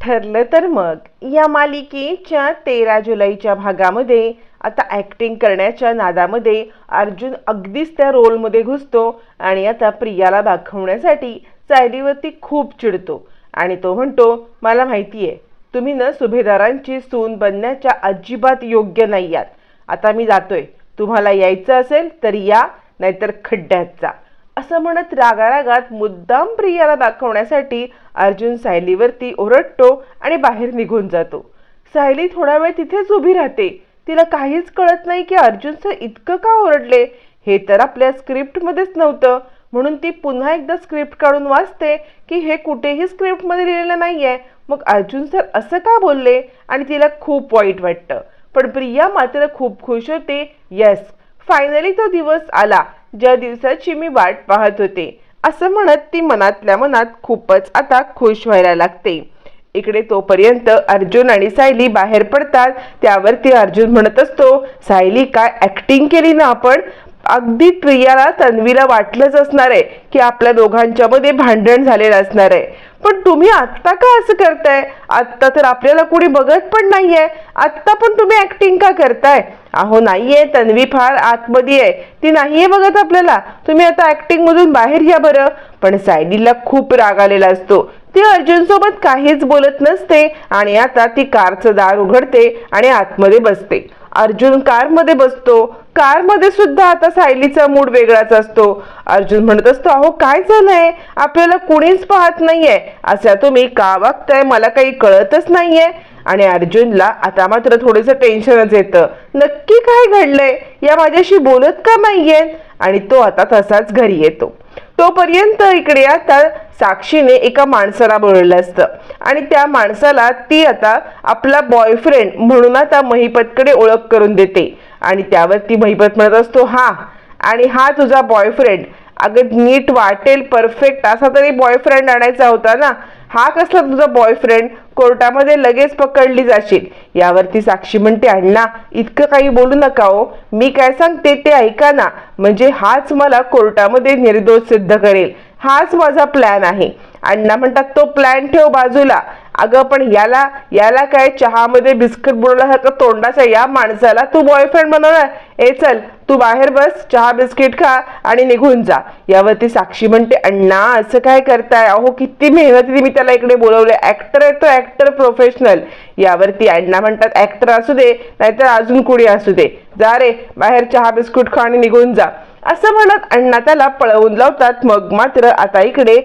ठरलं तर मग. या मालिकेच्या तेरा जुलैच्या भागामध्ये आता ॲक्टिंग करण्याच्या नादामध्ये अर्जुन अगदीच त्या रोलमध्ये घुसतो आणि आता प्रियाला दाखवण्यासाठी सायलीवरती खूप चिडतो आणि तो म्हणतो मला माहिती आहे तुम्ही ना सुभेदारांची सून बनण्याच्या अजिबात योग्य नाही आहात आता मी जातोय. तुम्हाला यायचं असेल तर या नाहीतर खड्ड्यात जा. असं म्हणत रागारागात मुद्दाम प्रियाला दाखवण्यासाठी अर्जुन सायलीवरती ओरडतो आणि बाहेर निघून जातो. सायली थोडा वेळ तिथेच उभी राहते. तिला काहीच कळत नाही की अर्जुन सर इतकं का ओरडले? हे तर आपल्या स्क्रिप्टमध्येच नव्हतं. म्हणून ती पुन्हा एकदा स्क्रिप्ट काढून वाचते की हे कुठेही स्क्रिप्टमध्ये लिहिलेलं नाही आहे मग अर्जुन सर असं का बोलले? आणि तिला खूप वाईट वाटतं. पण प्रिया मात्र खूप खुश होते. यस फायनली तो दिवस आला. ज्या दिवसाची मी वाट पाहत होते. असं म्हणत ती मनातल्या मनात खूपच आता खुश व्हायला लागते. इकडे तोपर्यंत अर्जुन आणि सायली बाहेर पडतात. त्यावरती अर्जुन म्हणत असतो सायली काय ऍक्टिंग केली ना आपण? अगदी प्रियाला तन्वीला वाटलंच असणार आहे की आपल्या दोघांच्या मध्ये भांडण झालेलं असणार आहे. पण तुम्ही आत्ता का असं करताय? आत्ता तर आपल्याला कुणी बघत पण नाहीये. आत्ता पण तुम्ही ऍक्टिंग का करताय? अहो नाहीये. तन्वी फार आतमध्ये आहे. ती नाहीये बघत आपल्याला. तुम्ही आता ऍक्टिंग मधून बाहेर या बरं. पण सायलीला खूप राग आलेला असतो. ती अर्जुन सोबत काहीच बोलत नसते आणि आता ती कारचं दार उघडते आणि आतमध्ये बसते. अर्जुन कारमध्ये बसतो. कारमध्ये सुद्धा आता सायलीचा मूड वेगळाच असतो. अर्जुन म्हणत असतो अहो काय झालंय? आपल्याला कुणीच पाहत नाहीये. असं तुम्ही का वागताय? मला काही कळतच नाहीये. आणि अर्जुनला आता मात्र थोडंसं टेन्शनच येतं. नक्की काय घडलंय? या माझ्याशी बोलत का नाहीये आणि तो आता तसाच घरी येतो. तोपर्यंत इकडे आता साक्षीने एका माणसाला बोलवलं असतं. आणि त्या माणसाला ती आता आपला बॉयफ्रेंड म्हणून आता महिपतकडे ओळख करून देते. आणि त्यावर ती महिपत म्हणत असतो हा आणि हा तुझा बॉयफ्रेंड अगं नीट वाटेल परफेक्ट असा तरी बॉयफ्रेंड आणायचा होता ना. हा कसला तुझा बॉयफ्रेंड कोर्टामध्ये लगेच पकडली जाशील? यावरती साक्षी म्हणते अण्णा इतकं काही बोलू नका हो. मी काय सांगते ते ऐका ना. म्हणजे हाच मला कोर्टामध्ये निर्दोष सिद्ध करेल. हाच माझा प्लॅन आहे. अण्णा म्हणतात तो प्लॅन ठेव बाजूला. अगं पण याला याला काय चहामध्ये बिस्किट बुडवल्यासारखं तोंडाच्या या माणसाला? तू बॉयफ्रेंड बनवणार ए चल तू बाहेर बस चहा बिस्किट खा आणि निघून जा. यावरती साक्षी म्हणते अण्णा असं काय करताय? अहो किती मेहनतीने मी त्याला इकडे बोलवले ऍक्टर आहे तो ऍक्टर प्रोफेशनल यावरती अण्णा म्हणतात ऍक्टर असू दे नाहीतर अजून कुणी असू दे. जा रे बाहेर चहा बिस्कुट खा आणि निघून जा. असं म्हणत अण्णा त्याला पळवून लावतात. मग मात्र आता इकडे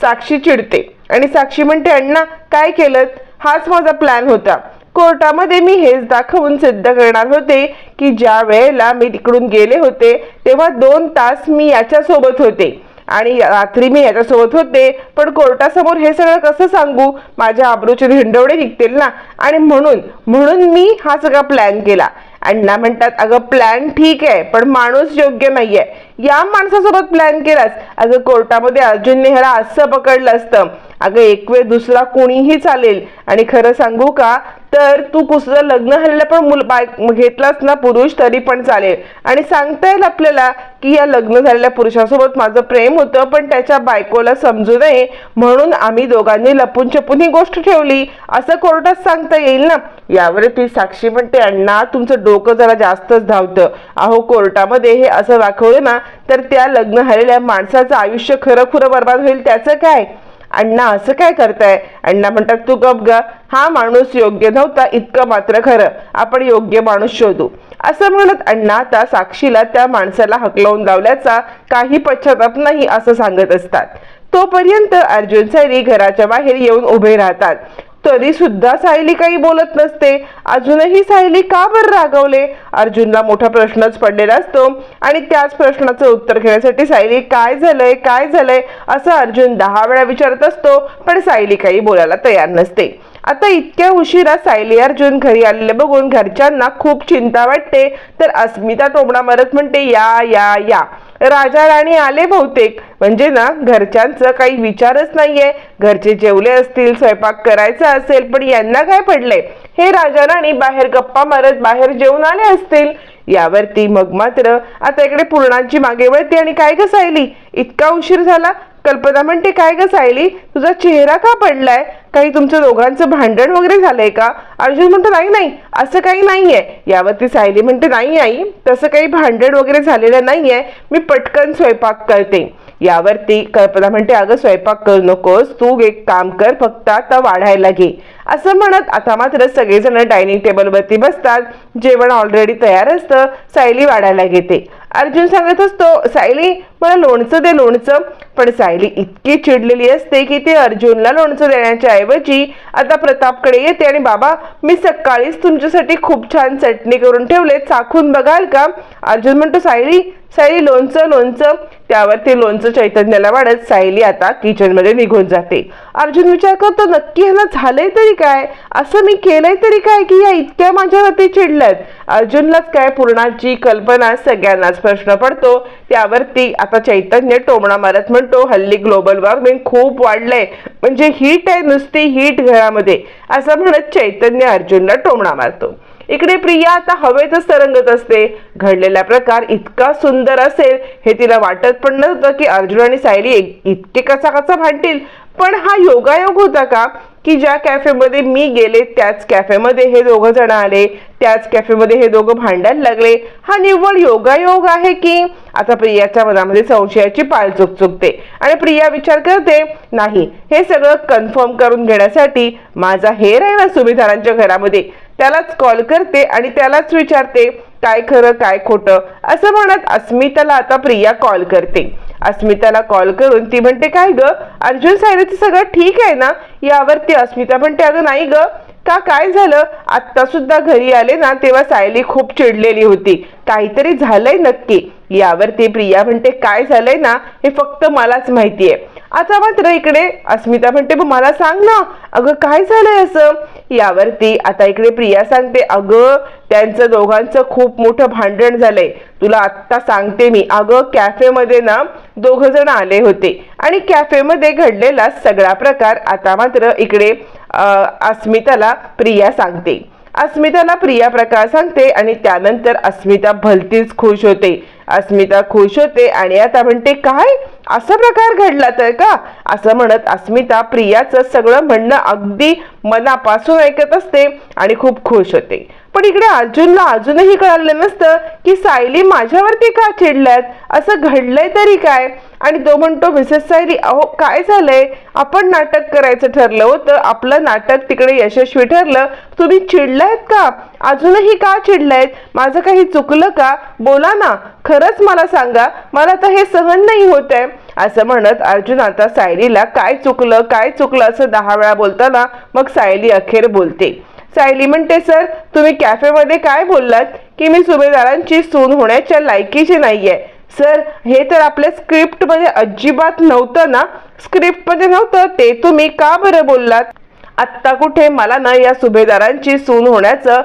साक्षी चिडते. आणि साक्षी म्हणते अण्णा काय केलं? हाच माझा प्लॅन होता. कोर्टामध्ये मी हेच दाखवून सिद्ध करणार होते की ज्या वेळेला मी तिकडून गेले होते तेव्हा दोन तास मी याच्यासोबत होते. आणि रात्री मी याच्यासोबत होते पण कोर्टासमोर हे सगळं कसं सांगू? माझ्या आबरूचे धिंडवडे निघतील ना? आणि म्हणून म्हणून मी हा सगळा प्लॅन केला. अण्णा म्हणतात अगं प्लॅन ठीक आहे पण माणूस योग्य नाहीये. या माणसासोबत प्लॅन केलास? अगं कोर्टामध्ये अर्जुन नेहरा असं पकडलं असतं. अगं एक वेळ दुसरा कोणीही चालेल. आणि खरं सांगू का तर तू कुसलं लग्न झालेलं पण मुल बाय घेतलास ना पुरुष तरी पण चालेल. आणि सांगता येईल आपल्याला की या लग्न झालेल्या पुरुषासोबत माझं प्रेम होतं पण त्याच्या बायकोला समजू नये. म्हणून आम्ही दोघांनी लपून छपून ही गोष्ट ठेवली. असं कोर्टात सांगता येईल ना? यावर ती साक्षी म्हणते अण्णा तुमचं डोकं जरा जास्तच धावतं. अहो कोर्टामध्ये हे असं दाखवलं ना तर त्या लग्न झालेल्या माणसाचं आयुष्य खरं खुरं बर्बाद होईल त्याचं काय? अण्णा असं काय करताय? अण्णा म्हणतात तू गप ग. हा माणूस योग्य नव्हता इतकं मात्र खरं. आपण योग्य माणूस शोधू. असं म्हणत अण्णा आता साक्षीला त्या माणसाला हकलवून लावल्याचा काही पश्चाताप नाही असं सांगत असतात. तोपर्यंत अर्जुन सायली घराच्या बाहेर येऊन उभे राहतात. तरी सुद्धा सायली काही बोलत नसते. अजूनही सायली का बरं रागवले? अर्जुनला मोठा प्रश्नच पडलेला असतो. आणि त्याच प्रश्नाचं उत्तर घेण्यासाठी सायली काय झालंय? काय झालंय? असं अर्जुन दहा वेळा विचारत असतो पण सायली काही बोलायला तयार नसते. आता इतक्या उशिरा सायली अर्जुन घरी आलेले बघून घरच्यांना खूप चिंता वाटते. तर अस्मिता टोमणा मारत म्हणते या या या. राजा राणी आले बहुतेक. म्हणजे ना घरच्यांचं काही विचारच नाहीये. घरचे जेवले असतील स्वयंपाक करायचा असेल पण यांना काय पडलंय? हे राजा राणी बाहेर गप्पा मारत बाहेर जेवून आले असतील. यावरती मग मात्र आता इकडे पूर्णांची मागे वळते आणि काय ग सायली? इतका उशीर झाला? कल्पना म्हणते काय ग सायली? तुझा चेहरा का पडलाय? काही तुमचं दोघांचं भांडण वगैरे झालंय का? अर्जुन म्हणतो नाही नाही असं काही नाहीये. यावरती सायली म्हणते नाही आई तसं काही भांडण वगैरे झालेलं नाहीये. मी पटकन स्वयंपाक करते. यावरती कल्पना म्हणते अगं स्वयंपाक करू नकोस. तू एक काम कर फक्त आता वाढायला घे. असं म्हणत आता मात्र सगळेजण डायनिंग टेबलवरती बसतात. जेवण ऑलरेडी तयार असतं. सायली वाढायला घेते. अर्जुन सांगत असतो सायली मला लोणचं दे लोणचं. पण सायली इतकी चिडलेली असते की ते अर्जुनला लोणचं देण्याच्या ऐवजी आता प्रतापकडे येते आणि बाबा मी सकाळीच तुमच्यासाठी खूप छान चटणी करून ठेवले. चाखून बघाल का? अर्जुन म्हणतो सायली सायली लोणचं लोणचं. त्यावर ते लोणचं चैतन्याला वाढत सायली आता किचनमध्ये निघून जाते. अर्जुन विचार करतो नक्की ह्याला झालंय तरी काय? असं मी केलंय तरी काय की या इतक्या माझ्यावरती चिडल्यात. अर्जुनलाच काय पूर्णाची कल्पना सगळ्यांनाच प्रश्न पडतो. त्यावरती आता चैतन्य टोमणा मारत म्हणतो हल्ली ग्लोबल वॉर्मिंग खूप वाढलंय. म्हणजे हीट आहे नुसती हीट घरामध्ये. असं म्हणत चैतन्य अर्जुनला टोमणा मारतो. इकडे प्रिया आता हवेतच तरंगत असते. घडलेला प्रकार इतका सुंदर असेल हे तिला वाटत पण नव्हतं की अर्जुन आणि सायली एक- इतके कसा कसा भांडतील. पण हा योगायोग होता का? की ज्या कॅफेमध्ये मी गेले त्याच कॅफेमध्ये हे दोघं जण आले त्याच कॅफेमध्ये हे दोघं भांडायला लागले. हा निव्वळ योगायोग आहे की? आता प्रियाच्या मनामध्ये संशयाची पाळ चुक चुकते आणि प्रिया विचार करते नाही हे सगळं कन्फर्म करून घेण्यासाठी माझा हेर आहे ना सुभेदारांच्या घरामध्ये. त्यालाच कॉल करते आणि त्यालाच विचारते काय खरं काय खोटं? असं म्हणत अस्मिताला आता प्रिया कॉल करते. अस्मिताला कॉल करून ती म्हणते काय ग? अर्जुन सायलेचं सगळं ठीक आहे ना? यावरती अस्मिता म्हणते अगं नाही ग. का काय झालं? आत्ता सुद्धा घरी आले ना तेव्हा सायली खूप चिडलेली होती. काहीतरी झालंय नक्की. यावरती प्रिया म्हणते काय झालंय ना? हे फक्त मलाच माहितीये. आता मात्र इकडे अस्मिता म्हणते मला सांग ना. अगं काय झालंय असं? यावरती आता इकडे प्रिया सांगते अगं त्यांचं दोघांचं खूप मोठं भांडण झालंय. तुला आत्ता सांगते मी. अगं कॅफेमध्ये ना दोघ जण आले होते आणि कॅफेमध्ये घडलेला सगळा प्रकार आता मात्र इकडे अस्मिताला प्रिया सांगते. अस्मिताला प्रिया प्रकार सांगते आणि त्यानंतर अस्मिता भलतीच खुश होते. अस्मिता खुश होते आणि आता म्हणते काय? असा प्रकार घडला तर का? असं म्हणत अस्मिता प्रियाचं सगळं म्हणणं अगदी मनापासून ऐकत असते आणि खूप खुश होते. पण इकडे अर्जुनला अजूनही कळालं नसतं की सायली माझ्यावरती का चिडल्यात? असं घडलंय तरी काय? आणि तो म्हणतो मिसेस सायली अहो काय झालंय? आपण नाटक करायचं ठरलं होतं. आपलं नाटक तिकडे यशस्वी ठरलं. तुम्ही चिडलायत का? अजूनही का चिडलायत? माझं काही चुकलं का? बोला ना. खरंच मला सांगा. मला तर हे सहन नाही होत आहे असं म्हणत अर्जुन आता सायलीला काय चुकलं? काय चुकलं? असं दहा वेळा बोलताना मग सायली अखेर बोलते. सायली म्हणते सर तुम्ही कॅफेमध्ये काय बोललात? की मी सुभेदारांची सून होण्याच्या लायकीची नाहीये. सर हे तर आपल्या स्क्रिप्टमध्ये अजिबात नव्हतं ना? स्क्रिप्टमध्ये नव्हतं? ते तुम्ही का बरं बोललात? आत्ता कुठे मला ना या सुभेदारांची सून होण्याचं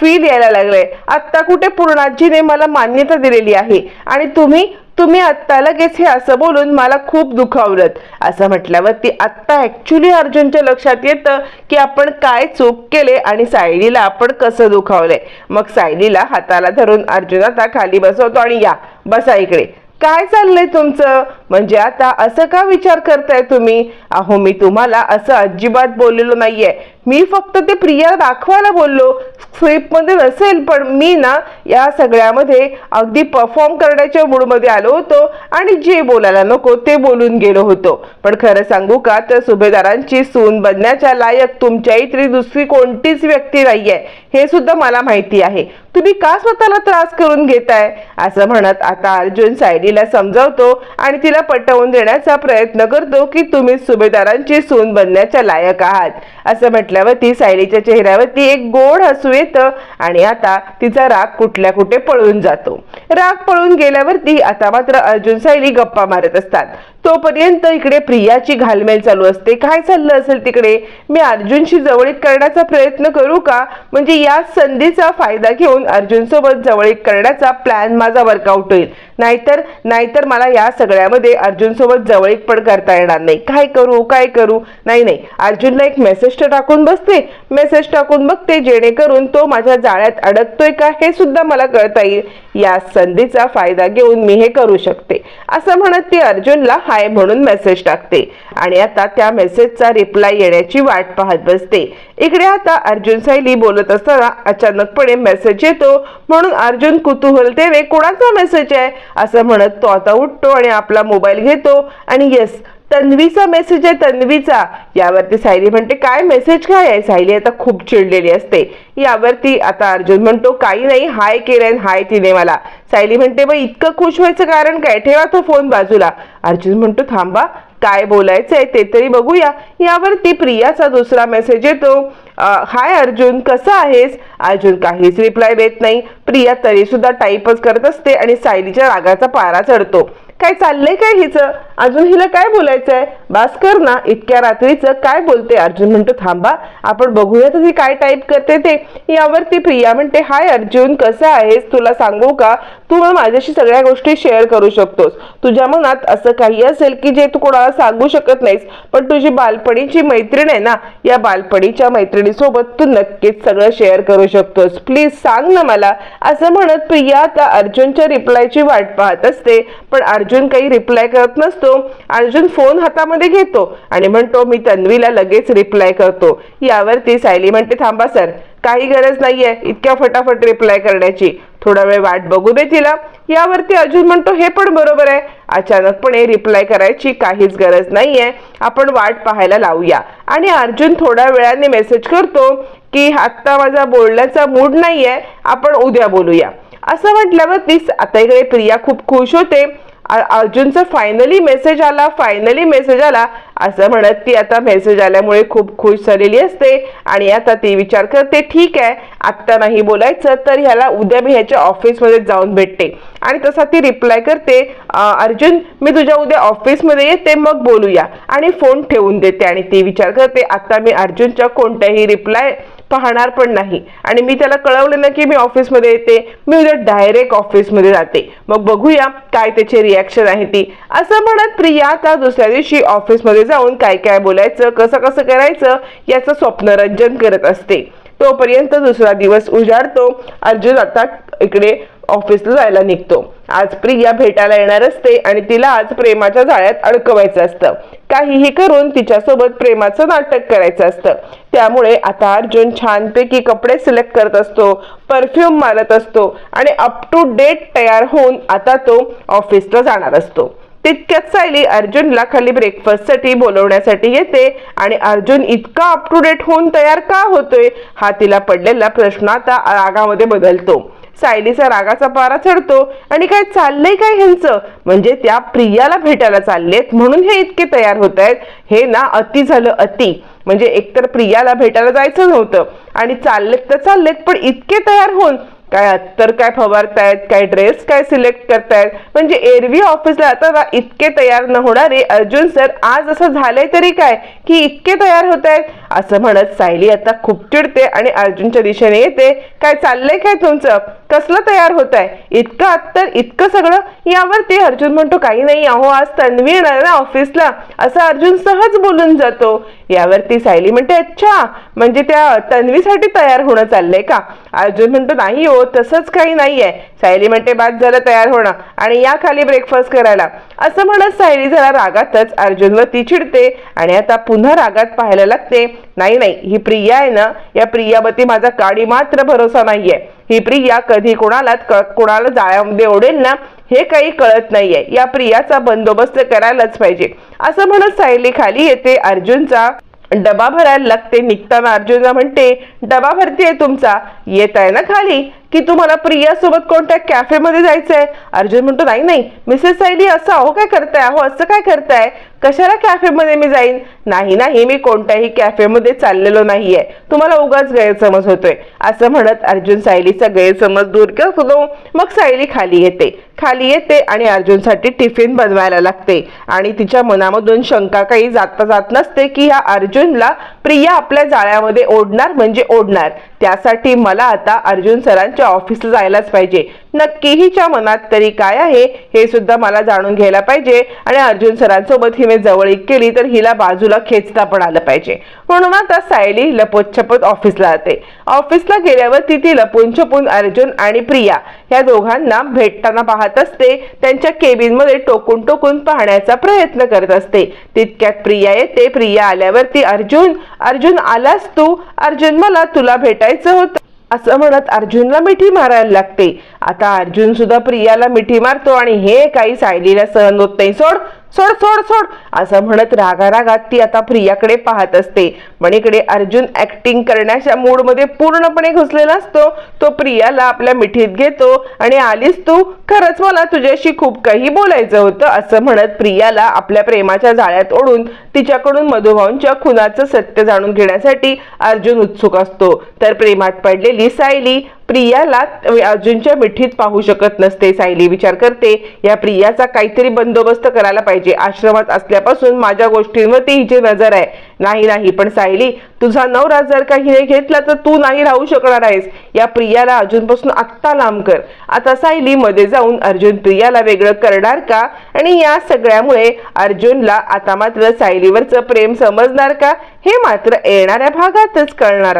फील यायला लागलंय. आत्ता कुठे पूर्णाजीने मला मान्यता दिलेली आहे? आणि तुम्ही तुम्ही आत्ता लगेच हे असं बोलून मला खूप दुखावलं असं म्हटल्यावरती आत्ता ऍक्च्युली अर्जुनच्या लक्षात येतं की आपण काय चूक केले आणि सायलीला आपण कसं दुखावलंय. मग सायलीला हाताला धरून अर्जुन आता खाली बसवतो आणि या बसा इकडे. काय चाललंय तुमचं? म्हणजे आता असं का विचार करताय तुम्ही? अहो मी तुम्हाला असं अजिबात बोललेलो नाहीये. मी फक्त ते प्रिया दाखवायला बोललो. स्क्रिप्टमध्ये नसेल पण मी ना या सगळ्यामध्ये अगदी परफॉर्म करण्याच्या मूडमध्ये आलो होतो आणि जे बोलायला नको ते बोलून गेलो होतो. पण खरं सांगू का तर सुभेदारांची सून बनण्याच्या लायक तुमच्या इतरी दुसरी कोणतीच व्यक्ती नाहीये हे सुद्धा मला माहिती आहे. तुम्ही का स्वतःला त्रास करून घेताय? असं म्हणत आता अर्जुन सायलीला समजावतो आणि तिला पटवून देण्याचा प्रयत्न करतो की तुम्ही सुभेदारांची सून बनण्याच्या लायक आहात. असं म्हटलं म्हटल्यावरती सायलीच्या चेहऱ्यावरती एक गोड हसू येतं आणि आता तिचा राग कुठल्या कुठे पळून जातो. राग पळून गेल्यावरती आता मात्र अर्जुन सायली गप्पा मारत असतात. तोपर्यंत इकडे प्रियाची घालमेल चालू असते. काय चाललं असेल तिकडे? मी अर्जुनशी जवळीक करण्याचा प्रयत्न करू का? म्हणजे या संधीचा फायदा घेऊन अर्जुन सोबत जवळीक करण्याचा प्लॅन माझा वर्कआउट होईल. नाहीतर नाहीतर मला या सगळ्यामध्ये अर्जुन सोबत जवळीक पण करता येणार नाही. काय करू? काय करू? नाही नाही. अर्जुनला एक मेसेज तर टाकून बसते. मेसेज टाकून बघते जेणेकरून तो माझ्या जाळ्यात अडकतोय का हे सुद्धा मला कळता येईल. या संधीचा फायदा घेऊन मी हे करू शकते. असं म्हणत ती अर्जुनला हाय म्हणून मेसेज टाकते. आणि आता त्या मेसेजचा रिप्लाय येण्याची वाट पाहत बसते. इकडे आता अर्जुन सायली बोलत असताना अचानकपणे मेसेज येतो. म्हणून अर्जुन कुतूहलतेने कोणाचा मेसेज आहे? असं म्हणत तो आता उठतो आणि आपला मोबाईल घेतो. आणि येस तन्वीचा मेसेज आहे तन्वीचा. यावरती सायली म्हणते काय मेसेज काय आहे? सायली आता खूप चिडलेली असते. यावरती आता अर्जुन म्हणतो काही नाही हाय केलंय हाय तिने मला. सायली म्हणते मग इतकं खुश व्हायचं कारण काय? ठेवा तो फोन बाजूला. अर्जुन म्हणतो थांबा काय बोलायचंय ते तरी बघूया. यावरती प्रियाचा दुसरा मेसेज येतो. हाय अर्जुन कसं आहेस? अर्जुन काहीच रिप्लाय देत नाही. प्रिया तरी सुद्धा टाईपच करत असते आणि सायलीच्या रागाचा पारा चढतो. काय चाललंय काय हिचं? अजून हिला काय बोलायचंय? बास कर ना इतक्या रात्रीचं काय बोलते? अर्जुन म्हणतो थांबा आपण बघूया ही काय टाईप करते ते. यावरती प्रिया म्हणते हाय अर्जुन कसं आहेस? तुला सांगू का? तू मग माझ्याशी सगळ्या गोष्टी शेअर करू शकतोस. तुझ्या मनात असं काही असेल की जे तू कोणाला सांगू शकत नाहीस पण तुझी बालपणीची मैत्रीण आहे ना या बालपणीच्या मैत्रिणीसोबत तू नक्कीच सगळं शेअर करू शकतोस. प्लीज सांग ना मला. असं म्हणत प्रिया आता अर्जुनच्या रिप्लायची वाट पाहत असते पण अर्जुन अर्जुन काही रिप्लाय करत नसतो. अर्जुन फोन हातामध्ये घेतो आणि म्हणतो मी तन्वीला लगेच रिप्लाय करतो. यावरती सायली म्हणते थांबा सर काही गरज नाहीये इतक्या फटाफट रिप्लाय करण्याची. थोडा वेळ वाट बघू दे तिला. यावरती अर्जुन म्हणतो हे पण बरोबर आहे. अचानकपणे रिप्लाय करायची काहीच गरज नाहीये. आपण वाट पाहायला लावूया. आणि अर्जुन थोड्या वेळाने मेसेज करतो की आत्ता माझा बोलण्याचा मूड नाहीये. आपण उद्या बोलूया. असं म्हटल्यावर तीस आता इकडे प्रिया खूप खुश होते. अर्जुनचा फायनली मेसेज आला फायनली मेसेज आला. असं म्हणत ती आता मेसेज आल्यामुळे खूप खुश झालेली असते. आणि आता ती विचार करते ठीक आहे आत्ता नाही बोलायचं तर ह्याला उद्या मी ह्याच्या ऑफिसमध्ये जाऊन भेटते. आणि तसा ती रिप्लाय करते अर्जुन मी तुझ्या उद्या ऑफिसमध्ये येते मग बोलूया. आणि फोन ठेवून देते आणि ती विचार करते आता मी अर्जुनच्या कोणत्याही रिप्लाय पाहणार पण नाही. आणि मी त्याला कळवलं ना की मी ऑफिसमध्ये येते मी उद्या डायरेक्ट ऑफिसमध्ये जाते. मग बघूया काय त्याची रिॲक्शन आहे ती. असं म्हणत प्रिया त्या दुसऱ्या दिवशी ऑफिसमध्ये जाऊन काय काय बोलायचं कसं कसं करायचं याचं स्वप्नरंजन करत असते. तोपर्यंत दुसरा दिवस उजाडतो. अर्जुन आता इकडे ऑफिसला जायला निघतो. आज प्रिया भेटायला येणार असते आणि तिला आज प्रेमाच्या जाळ्यात अडकवायचं असतं. काहीही करून तिच्यासोबत प्रेमाचं नाटक करायचं असतं. त्यामुळे आता अर्जुन छानपैकी कपडे सिलेक्ट करत असतो परफ्यूम मारत असतो आणि अप टू डेट तयार होऊन आता तो ऑफिसला जाणार असतो. तितक्यात सायली अर्जुनला खाली ब्रेकफास्टसाठी बोलवण्यासाठी येते आणि अर्जुन इतका अप टू डेट होऊन तयार का होतोय हा तिला पडलेला प्रश्न आता रागामध्ये बदलतो. सायलीचा रागाचा पारा चढतो आणि काय चाललंय काय ह्यांचं? म्हणजे त्या प्रियाला भेटायला चाललेत म्हणून हे इतके तयार होत आहेत हे ना अति झालं अति. म्हणजे एकतर प्रियाला भेटायला जायचं नव्हतं आणि चाललेत तर चाललेत पण इतके तयार होऊन काय अत्तर काय फवारतायत काय ड्रेस काय सिलेक्ट करतायत? म्हणजे एरवी ऑफिसला आता इतके तयार न होणारे अर्जुन सर आज असं झालंय तरी काय? की इतके तयार होत आहेत असं म्हणत सायली आता खूप चिडते आणि अर्जुनच्या दिशेने येते. काय चाललंय काय तुमचं? कसलं तयार होत आहे इतकं अत्तर इतकं सगळं? यावरती अर्जुन म्हणतो काही नाही अहो आज तन्वी येणार ना ऑफिसला. असं अर्जुन सहज बोलून जातो. यावरती सायली म्हणते अच्छा म्हणजे त्या तन्वीसाठी तयार होणं चाललंय का? अर्जुन म्हणतो नाही हो तसंच काही नाहीये. सायली म्हणते बाद झालं तयार होणं. आणि या खाली ब्रेकफास्ट करायला. असं म्हणत सायली जरा रागातच अर्जुनवरती चिडते आणि आता पुन्हा रागात पाहायला लागते. नाही नाही ही प्रिया आहे ना या प्रियावरती माझा काडी मात्र भरोसा नाहीये. ही प्रिया कधी कोणाला कोणाला जाळ्यामध्ये ओढेल ना हे काही कळत नाहीये. या प्रियाचा बंदोबस्त करायलाच पाहिजे. असं म्हणत सायली खाली येते. अर्जुनचा डबा भरायला लागते. निघताना अर्जुनला म्हणते डबा भरतीये तुमचा. येत आहे ना खाली? की तुम्हाला प्रियासोबत कोणत्या कॅफेमध्ये जायचंय? अर्जुन म्हणतो नाही नाही मिसेस सायली असं अहो काय करताय? अहो असं काय करताय? कशाला कॅफेमध्ये मी जाईन? नाही नाही मी कोणत्याही कॅफेमध्ये चाललेलो नाहीये. तुम्हाला उगाच गैरसमज होतोय. असं म्हणत अर्जुन सायलीचा गैरसमज दूर करतो. मग सायली खाली येते. खाली येते आणि अर्जुनसाठी टिफिन बनवायला लागते. आणि तिच्या मनामधून शंका काही जाता जात नसते की ह्या अर्जुनला प्रिया आपल्या जाळ्यामध्ये ओढणार म्हणजे ओढणार. त्यासाठी मला आता अर्जुन सरांच्या ऑफिसला जायलाच पाहिजे. नक्की हिच्या मनात तरी काय आहे हे सुद्धा मला जाणून घ्यायला पाहिजे आणि अर्जुन सरांसोबत हिने जवळीक केली तर हिला बाजूला खेचता पण आलं पाहिजे. म्हणून आता सायली लपत छपत ऑफिसला जाते. ऑफिसला गेल्यावर ती ती लपून छपून अर्जुन आणि प्रिया या दोघांना भेटताना पाहत असते. त्यांच्या केबिनमध्ये टोकून टोकून पाहण्याचा प्रयत्न करत असते. तितक्यात प्रिया येते. प्रिया आल्यावरती अर्जुन अर्जुन आलास तू? अर्जुन मला तुला भेटायचं होतं. असं म्हणत अर्जुनला मिठी मारायला लागते. आता अर्जुन सुद्धा प्रियाला मिठी मारतो आणि हे काही सायलीला सहन होत नाही. सोड सोड सोड सोड. असं म्हणत रागा रागात ती आता प्रियाकडे पाहत असते. पण इकडे अर्जुन ऍक्टिंग करण्याच्या मूडमध्ये पूर्णपणे घुसलेला असतो. तो प्रियाला आपल्या मिठीत घेतो आणि आलीस तू? खरंच मला तुझ्याशी खूप काही बोलायचं होतं असं म्हणत प्रियाला आपल्या प्रेमाच्या जाळ्यात ओढून तिच्याकडून मधुभाऊंच्या खुनाचं सत्य जाणून घेण्यासाठी अर्जुन उत्सुक असतो. तर प्रेमात पडलेली सायली प्रियाला अर्जुनच्या मिठीत पाहू शकत नसते. सायली विचार करते या प्रियाचा काहीतरी बंदोबस्त करायला पाहिजे. आश्रमात असल्यापासून माझ्या गोष्टींवरती हिची नजर आहे. नाही नाही पण सायली तुझा नवरा जर का हिने घेतला तर तू नाही राहू शकणार आहेस. या प्रियाला अर्जुनपासून आत्ता लांब कर. आता सायली मध्ये जाऊन अर्जुन प्रियाला वेगळं करणार का? आणि या सगळ्यामुळे अर्जुनला आता मात्र सायलीवरचं प्रेम समजणार का? हे मात्र येणाऱ्या भागातच कळणार आहे.